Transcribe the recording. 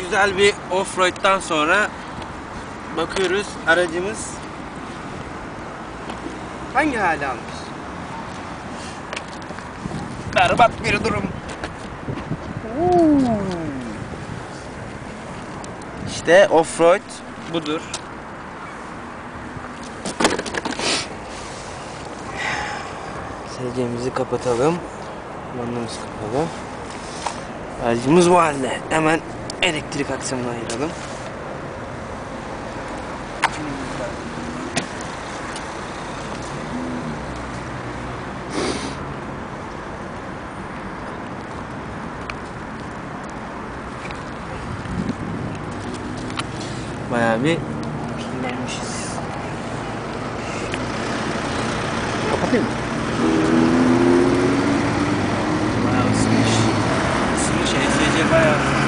güzel bir offroad'dan sonra bakıyoruz aracımız hangi hale almış? Berbat bir durum. İşte offroad budur. Sileceğimizi kapatalım. Kumandamız kapalı. Aracımız bu halde. Hemen elektrik aksamını ayıralım. Bayağı bir pillenmişiz. Kapatayım mı? Bayağı ısınmış. Isınmış, ESC bayağı